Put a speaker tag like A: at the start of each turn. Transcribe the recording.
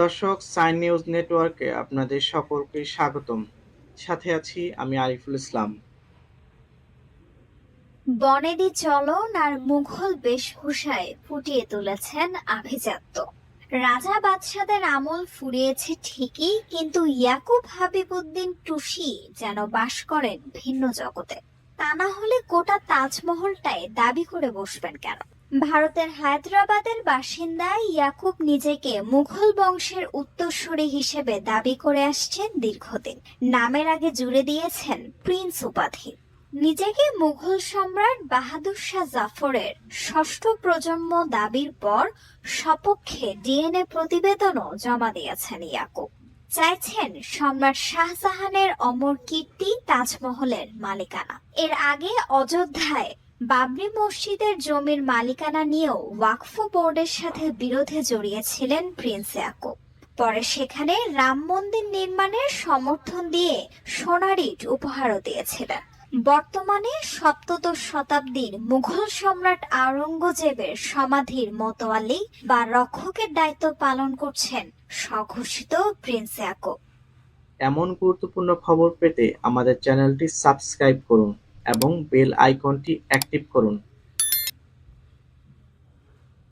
A: দর্শক, sign news নেটওয়ার্কে আপনাদের সকলকে স্বাগতম। সাথে আছি আমি আরিফুল ইসলাম।
B: বনেদি চলন আর মুঘল বেশভূষায় ফুটিয়ে তুলেছেন আভিজাত্য। রাজা বাদশাদের আমল ফুরিয়েছে ঠিকই, কিন্তু ইয়াকুব হাবিবুদ্দিন টুসি যেন বাস করেন ভিন্ন জগতে। তা না হলে গোটা তাজমহলটাই দাবি করে বসবেন কেন? ভারতের হায়দ্রাবাদের বাসিন্দা ইয়াকুব নিজেকে মুঘল বংশের উত্তরসূরি হিসেবে দাবি করে আসছেন দীর্ঘদিন। নামের আগে জুড়ে দিয়েছেন প্রিন্স উপাধি। নিজেকে মুঘল সম্রাট বাহাদুর শাহ জাফরের ষষ্ঠ প্রজন্ম দাবির পর সপক্ষে ডিএনএ প্রতিবেদনও জমা দিয়েছেন ইয়াকুব। চাইছেন সম্রাট শাহজাহানের অমর কীর্তি তাজমহলের মালিকানা। এর আগে অযোধ্যায় বাবরি মসজিদের জমির মালিকানা নিয়েও ওয়াকফ বোর্ডের সাথে বিরোধে জড়িয়েছিলেন প্রিন্স ইয়াকুব। পরে সেখানে রাম মন্দির নির্মাণের সমর্থন দিয়ে সোনার ইট উপহারও দিয়েছিলেন। বর্তমানে সপ্তদশ শতাব্দীর মুঘল সম্রাট আওরঙ্গজেবের সমাধির মতোয়ালি বা রক্ষকের দায়িত্ব পালন করছেন স্বঘোষিত প্রিন্স ইয়াকুব।
A: এমন গুরুত্বপূর্ণ খবর পেতে আমাদের চ্যানেলটি সাবস্ক্রাইব করুন। এবং বেল আইকনটি অ্যাক্টিভ করুন।